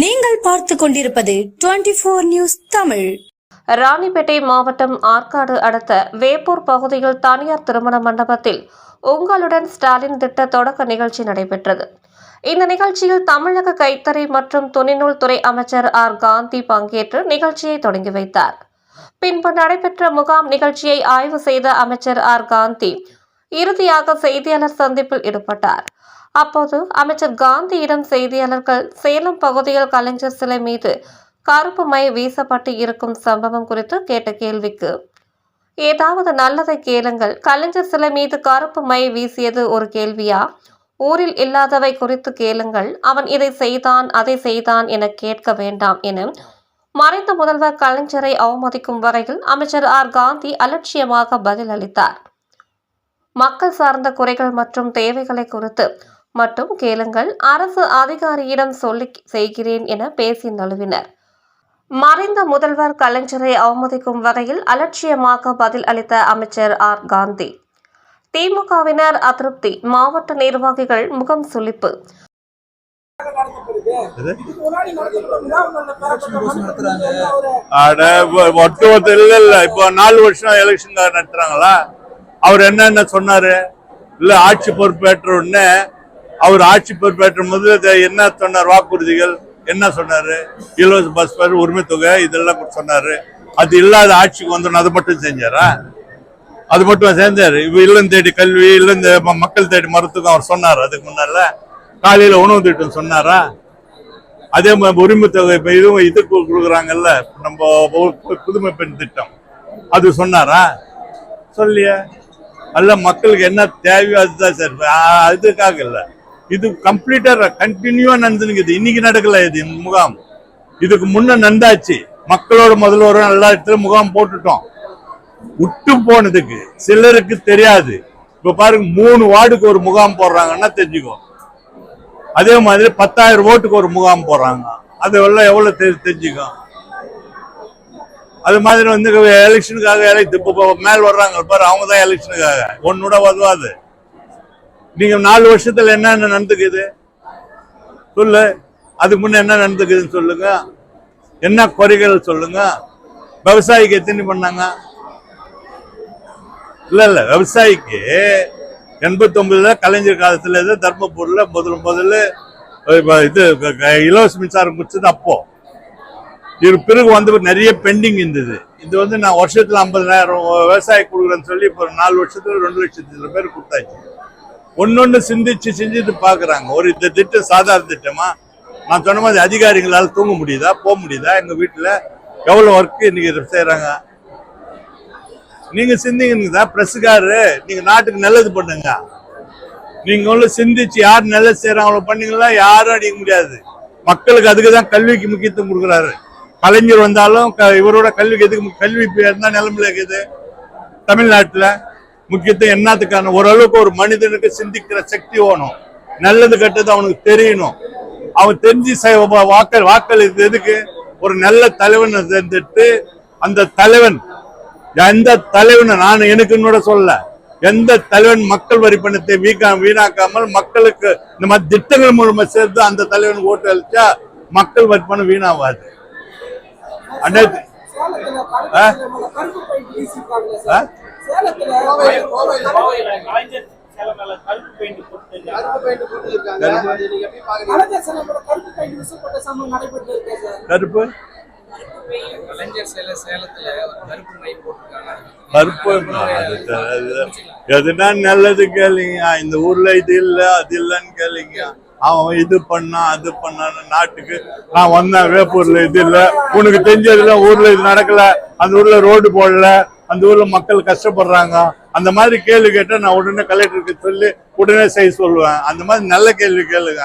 நீங்கள் பார்த்து கொண்டிருப்பது twenty four news Tamil. Ranipet மாவட்டம் ஆற்காடு அடுத்த வேப்பூர் பகுதியில் தனியார் திருமண மண்டபத்தில் உங்களுடன் ஸ்டாலின் திட்ட தொடக்க நிகழ்ச்சி நடைபெற்றது. இந்த நிகழ்ச்சியில் தமிழக கைத்தறி மற்றும் துணிநூல் துறை அமைச்சர் ஆர். காந்தி பங்கேற்று நிகழ்ச்சியை தொடங்கி வைத்தார். பின்பு நடைபெற்ற முகாம் நிகழ்ச்சியை ஆய்வு செய்த அமைச்சர் ஆர். காந்தி இறுதியாக செய்தியாளர் சந்திப்பில் ஈடுபட்டார். அப்போது அமைச்சர் காந்தியிடம் செய்தியாளர்கள் சேலம் பகுதியில் கலைஞர் சிலை மீது கருப்பு மை வீசப்பட்டு இருக்கும் சம்பவம் குறித்து கேட்ட கேள்விக்கு. ஏதாவது நல்லதை கேளுங்கள். கலைஞர் சிலை மீது கருப்பு மை வீசியது ஒரு கேள்வியா? ஊரில் இல்லாதவை குறித்து கேளுங்கள். அவன் இதை செய்தான் அதை செய்தான் என கேட்க வேண்டாம் என மறைந்த முதல்வர் கலைஞரை அவமதிக்கும் வகையில் அமைச்சர் ஆர். காந்தி அலட்சியமாக பதில் அளித்தார் மக்கள் சார்ந்த குறைகள் மற்றும் தேவைகளை குறித்து மட்டும் கேளுங்கள் அரசு அதிகாரியிடம் சொல்லி செய்கிறேன் என பேசி நழுவினர். மறைந்த முதல்வர் கலைஞரை அவமதிக்கும் வகையில் அலட்சியமாக பதில் அளித்த அமைச்சர் ஆர். காந்தி. திமுகவினர் அதிருப்தி மாவட்ட நிர்வாகிகள் முகம் சுளிப்பு. ஒட்டுமொத்த இல்ல இல்ல இப்போ நாலு வருஷம் எலெக்ஷன் நடத்துறாங்களா? அவர் என்னென்ன சொன்னாரு? இல்ல ஆட்சி பொறுப்பேற்ற உடனே அவர் ஆட்சி பொறுப்பேற்ற முதல்ல என்ன சொன்னார்? வாக்குறுதிகள் என்ன சொன்னாரு? இலவச பஸ் பேர் உரிமை தொகை இதெல்லாம் சொன்னாரு. அது இல்லாத ஆட்சிக்கு வந்தோன்னு அது மட்டும் செஞ்சாரா? அது மட்டும் சேர்ந்தார். இப்ப இல்லம் தேடி கல்வி இல்லம் ம- மக்கள் தேடி மருத்துவம் அவர் சொன்னார். அதுக்கு முன்னால காலையில உணவு திட்டம் சொன்னாரா? அதே மாதிரி உரிமை தொகை இப்ப இதுவும் இது கொடுக்குறாங்கல்ல. நம்ம புதுமை பெண் திட்டம். அது சொன்னாரா? சொல்லியா அல்ல மக்களுக்கு என்ன தேவையோ அதுதான் சார். அதுக்காக இல்லை. இது கம்ப்ளீட்டா கண்டினியூவா நடந்துனுக்குது. இன்னைக்கு நடக்கல இது முகாம். இதுக்கு முன்ன நந்தாச்சு மக்களோட முதல்வரும் எல்லா இடத்துலயும் முகாம் போட்டுட்டோம். விட்டு போனதுக்கு சிலருக்கு தெரியாது. இப்ப பாருங்க மூணு வார்டுக்கு ஒரு முகாம் போடுறாங்கன்னா தெரிஞ்சுக்கோ. அதே மாதிரி பத்தாயிரம் ஓட்டுக்கு ஒரு முகாம் போடுறாங்க. அது எல்லாம் எவ்வளவு தெரிஞ்சுக்கோ. அது மாதிரி வந்து எலெக்ஷனுக்காக elect- மேல் வர்றாங்க. பாரு அவங்க தான் எலெக்ஷனுக்காக ஒன்னோட உதவாது நீங்க நாலு வருஷத்துல என்னென்ன நடந்துக்குது? சொல்லு. அதுக்கு முன்ன என்ன நடந்துக்குதுன்னு சொல்லுங்க. என்ன குறைகள் சொல்லுங்க. விவசாயிக்கு எத்தனை பண்ணாங்க? இல்ல இல்ல. விவசாயிக்கு எண்பத்தி ஒன்பதுல கலைஞர் காலத்துல இருந்து தர்மபுரியில் முதல்ல முதல்ல இது இலவச மின்சாரம் கொடுத்தது அப்போ. இது பிறகு வந்து நிறைய பெண்டிங் இருந்தது. இது வந்து நான் வருஷத்துல ஐம்பதாயிரம் விவசாயி கொடுக்குறேன்னு சொல்லி இப்போ ஒரு நாலு வருஷத்துல ரெண்டு லட்சத்துல பேர் கொடுத்தாச்சு. ஒன்னொன்னு சிந்திச்சு சிந்தித்து பாக்குறாங்க ஒரு இந்த திட்டம் சாதாரண திட்டமா? நான் சொன்ன மாதிரி அதிகாரிகளால் தூங்க முடியுதா போக முடியுதா? எங்க வீட்டுல எவ்வளவு ஒர்க் இன்னைக்கு செய்யறாங்க நீங்க சிந்திங்கன்னு பிரஸ்காரு நீங்க நாட்டுக்கு நல்லது பண்ணுங்க. நீங்க உள்ள சிந்திச்சு யார் நல்லது செய்யறாங்களோ பண்ணீங்களா? யாரும் அடிக்க முடியாது. மக்களுக்கு அதுக்கு தான் கல்விக்கு முக்கியத்துவம் கொடுக்குறாரு. கலைஞர் வந்தாலும் க- இவரோட கல்விக்கு எதுக்கு கல்வி இப்ப நிலைமையில இருக்குது. தமிழ்நாட்டுல முக்கியத்துவம் என்னத்துக்கான ஓரளவுக்கு ஒரு மனிதனுக்கு சிந்திக்கிற சக்தி வேணும். நல்லது கெட்டது அவனுக்கு தெரியணும். அவன் தெரிஞ்சு செய்- வா- வாக்கள் வாக்களித்து எதுக்கு? ஒரு நல்ல தலைவனை தேர்ந்தெடுத்து அந்த தலைவன் எந்த தலைவனை நான் எனக்குன்னு சொல்ல எந்த தலைவன் மக்கள் வரி பணத்தை வீக்கா வீணாக்காமல் மக்களுக்கு இந்த மாதிரி திட்டங்கள் மூலமா சேர்த்து அந்த தலைவனுக்கு ஓட்டு அளிச்சா மக்கள் வரி பணம் வீணாவாது. ஆ? கருப்பு. எதுனா நல்லது கேளுங்க இந்த ஊர்ல இது இல்ல அது இல்லன்னு கேளுங்க அவன் இது பண்ணா அது பண்ணான்னு நாட்டுக்கு நான் வந்தேன் வேப்பூர்ல. இது இல்ல. உனக்கு தெரிஞ்சதுல ஊர்ல இது நடக்கல. அந்த ஊர்ல ரோடு போடல. அந்த ஊர்ல மக்கள் கஷ்டப்படுறாங்க. அந்த மாதிரி கேள்வி கேட்டா நான் உடனே கலெக்டருக்கு சொல்லி உடனே செய்ய சொல்லுவேன். அந்த மாதிரி நல்ல கேள்வி கேளுங்க.